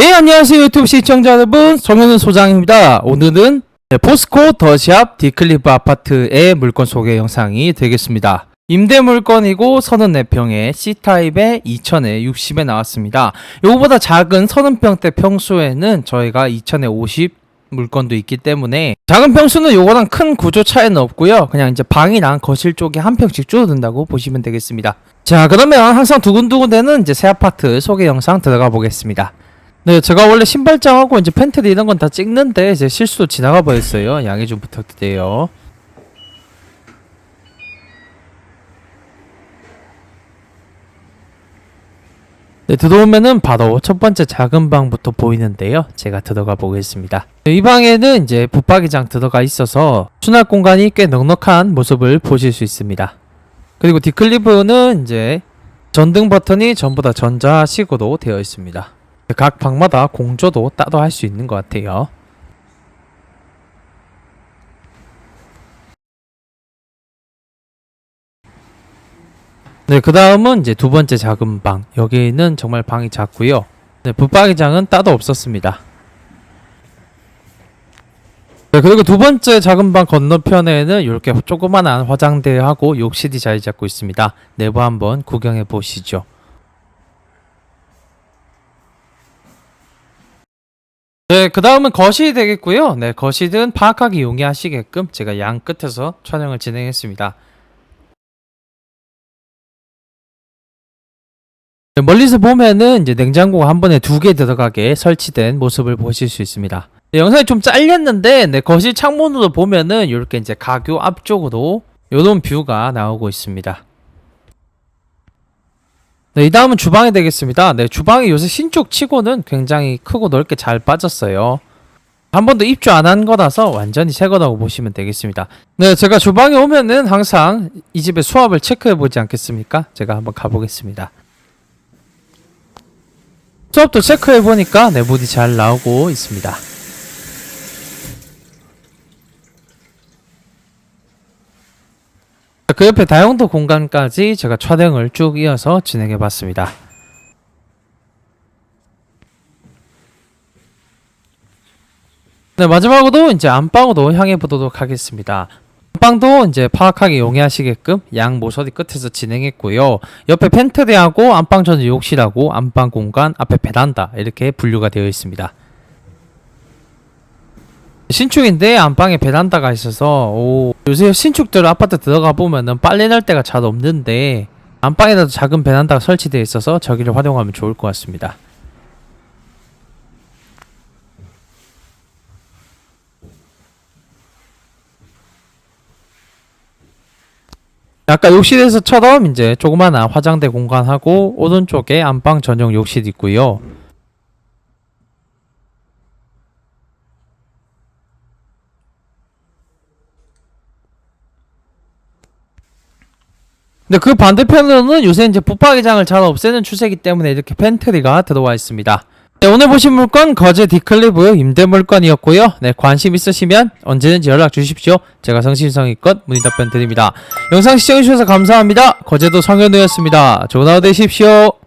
네, 안녕하세요. 유튜브 시청자 여러분. 정현은 소장입니다. 오늘은 네, 포스코 더샵 디클리브 아파트의 물건 소개 영상이 되겠습니다. 임대 물건이고 34평에 C타입에 2000에 60에 나왔습니다. 요거보다 작은 30평대 평수에는 저희가 2000에 50 물건도 있기 때문에 작은 평수는 요거랑 큰 구조 차이는 없고요. 그냥 이제 방이랑 거실 쪽에 한 평씩 줄어든다고 보시면 되겠습니다. 자, 그러면 항상 두근두근 되는 이제 새 아파트 소개 영상 들어가 보겠습니다. 네, 제가 원래 신발장하고 이제 팬트리 이런 건 다 찍는데 제 실수로 지나가 버렸어요. 양해 좀 부탁드려요. 네, 들어오면은 바로 첫 번째 작은 방부터 보이는데요. 제가 들어가 보겠습니다. 네, 이 방에는 이제 붙박이장 들어가 있어서 수납 공간이 꽤 넉넉한 모습을 보실 수 있습니다. 그리고 디클리브는 이제 전등 버튼이 전부 다 전자식으로 되어 있습니다. 각 방마다 공조도 따로 할 수 있는 것 같아요. 네, 그 다음은 이제 두 번째 작은 방. 여기는 정말 방이 작고요. 네, 붙박이장은 따로 없었습니다. 네, 그리고 두 번째 작은 방 건너편에는 이렇게 조그만한 화장대하고 욕실이 자리 잡고 있습니다. 내부 한번 구경해 보시죠. 네, 그 다음은 거실이 되겠고요. 네, 거실은 파악하기 용이하시게끔 제가 양 끝에서 촬영을 진행했습니다. 네, 멀리서 보면은 이제 냉장고가 한 번에 두 개 들어가게 설치된 모습을 보실 수 있습니다. 네, 영상이 좀 잘렸는데 네, 거실 창문으로 보면은 이렇게 이제 가교 앞쪽으로 이런 뷰가 나오고 있습니다. 네, 이 다음은 주방이 되겠습니다. 네, 주방이 요새 신축 치고는 굉장히 크고 넓게 잘 빠졌어요. 한 번도 입주 안 한 거라서 완전히 새 거라고 보시면 되겠습니다. 네, 제가 주방에 오면은 항상 이 집의 수압을 체크해 보지 않겠습니까? 제가 한번 가보겠습니다. 수압도 체크해 보니까 네, 물이 잘 나오고 있습니다. 그 옆에 다용도 공간까지 제가 촬영을 쭉 이어서 진행해 봤습니다. 네, 마지막으로 이제 안방으로 향해 보도록 하겠습니다. 안방도 이제 파악하기 용이하시게끔 양 모서리 끝에서 진행했고요. 옆에 팬트리하고 안방 전용 욕실하고 안방 공간, 앞에 베란다 이렇게 분류가 되어 있습니다. 신축인데 안방에 베란다가 있어서 오, 요새 신축들 아파트 들어가 보면은 빨래 날 데가 잘 없는데 안방에다도 작은 베란다가 설치되어 있어서 저기를 활용하면 좋을 것 같습니다. 아까 욕실에서처럼 이제 조그마한 화장대 공간하고 오른쪽에 안방 전용 욕실 있고요. 근데 그 반대편으로는 요새 이제 붙박이장을 잘 없애는 추세이기 때문에 이렇게 팬트리가 들어와 있습니다. 네, 오늘 보신 물건 거제 디클리브 임대 물건이었고요. 네, 관심 있으시면 언제든지 연락 주십시오. 제가 성심성의껏 문의 답변 드립니다. 영상 시청해주셔서 감사합니다. 거제도 성현우였습니다. 좋은 하루 되십시오.